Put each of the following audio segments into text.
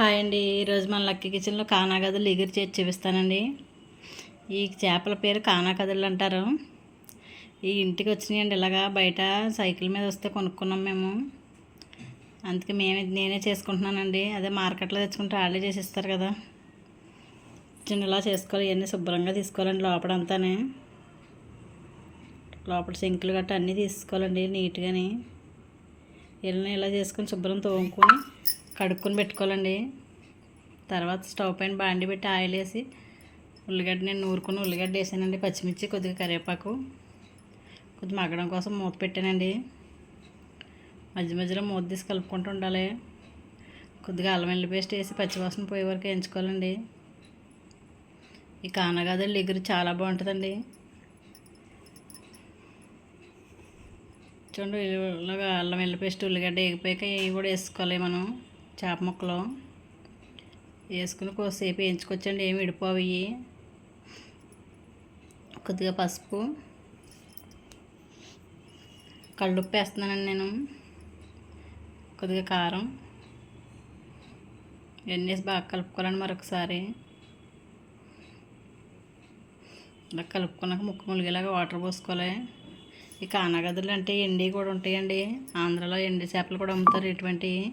Hi అండి. ఈరోజు మన లక్కీ కిచెన్లో కానాగదులు ఎగురు చేసి చూపిస్తానండి. ఈ చేపల పేరు కానాకదులు అంటారు. ఈ ఇంటికి వచ్చినాయండి. ఇలాగా బయట సైకిల్ మీద వస్తే కొనుక్కున్నాం మేము. అందుకే మేమే నేనే చేసుకుంటున్నానండి. అదే మార్కెట్లో తెచ్చుకుంటే వాళ్ళే చేసిస్తారు కదా. చిన్న ఇలా చేసుకోవాలి. ఇవన్నీ శుభ్రంగా తీసుకోవాలండి లోపలంతానే లోపల సింకులు గట్ట అన్నీ తీసుకోవాలండి నీట్గాని. ఇళ్ళని ఇలా చేసుకొని శుభ్రం తోముకొని కడుక్కొని పెట్టుకోవాలండి. తర్వాత స్టవ్ పైన బాండి పెట్టి ఆయిల్ వేసి ఉల్లిగడ్డ నేను నూరుకుని ఉల్లిగడ్డ వేసానండి. పచ్చిమిర్చి కొద్దిగా కరివేపాకు కొద్దిగా మగ్గడం కోసం మూత పెట్టానండి. మధ్య మధ్యలో మూత తీసి కలుపుకుంటూ ఉండాలి. కొద్దిగా అల్లం వెల్లి పేస్ట్ వేసి పచ్చివాసన పోయే వరకు వేయించుకోవాలండి. ఈ కానగాదలు ఎగురు చాలా బాగుంటుందండి. చూడండి ఇలాగా అల్లం వెల్లి పేస్ట్ ఉల్లిగడ్డ ఎగిపోయాక ఇవి కూడా వేసుకోవాలి మనం. చేప ముక్కలు వేసుకుని కొద్దిసేపు వేయించుకొచ్చండి ఏమి విడిపోయి కొద్దిగా పసుపు. కళ్ళుప్పు వేస్తున్నానండి నేను. కొద్దిగా కారం. ఇవన్నీ బాగా కలుపుకోవాలండి మరొకసారి. ఇలా కలుపుకున్నాక ముక్క ములిగేలాగా వాటర్ పోసుకోవాలి. ఈ కానగదులు అంటే ఎండి కూడా ఉంటాయండి. ఆంధ్రాలో ఎండి చేపలు కూడా అమ్ముతారు ఇటువంటివి.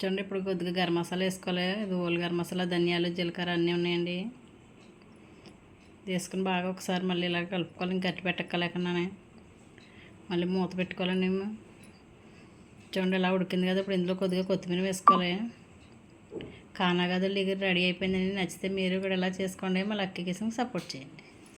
చూడండి ఇప్పుడు కొద్దిగా గరం మసాలా వేసుకోవాలి. ఇది ఓలు గరం మసాలా ధనియాలు జీలకర్ర అన్నీ ఉన్నాయండి. తీసుకుని బాగా ఒకసారి మళ్ళీ ఇలా కలుపుకోవాలి. ఇంక గట్టి పెట్టక్కలేకుండానే మళ్ళీ మూత పెట్టుకోవాలండి. చూడండి ఇలా ఉడికింది కదా. ఇప్పుడు ఇందులో కొద్దిగా కొత్తిమీర వేసుకోవాలి. కానాగదులు దగ్గర రెడీ అయిపోయిందండి. నచ్చితే మీరు కూడా ఇలా చేసుకోండి. మళ్ళీ అక్కకేసం సపోర్ట్ చేయండి.